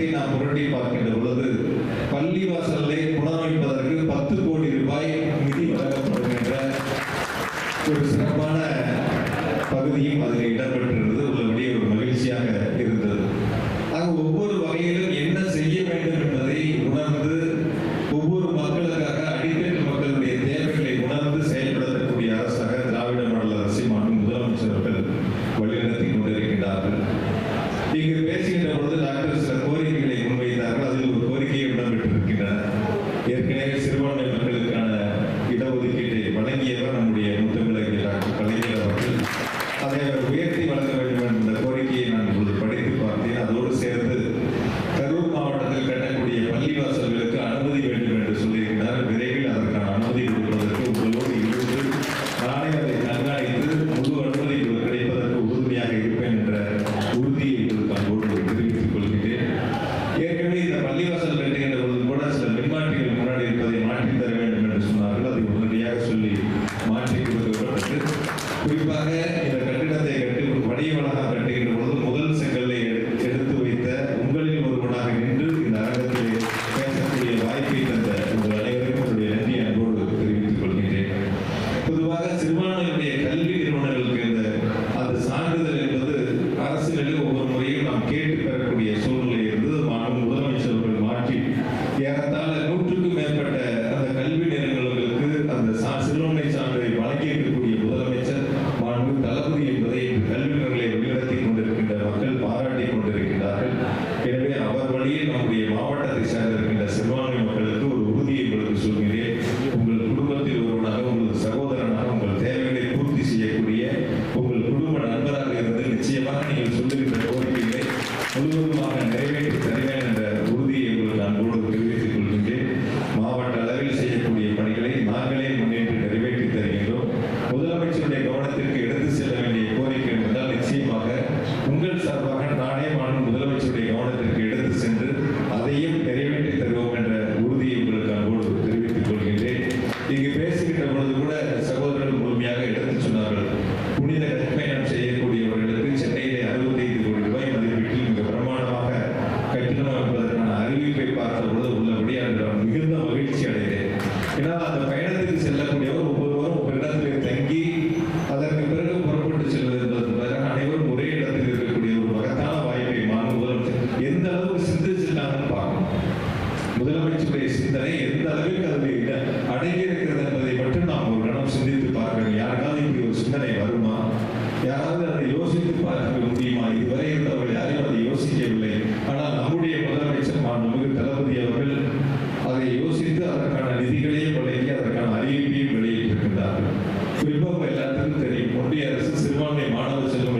உலகத்தை நாம் முரண்டி பார்க்கின்ற பொழுது பள்ளிவாசல் வெளியிட்டிருக்கின்றார்கள் எல்லாத்துக்கும் தெரியும். ஒன்றிய அரசு சிறுபான்மை மாணவ செல்வம்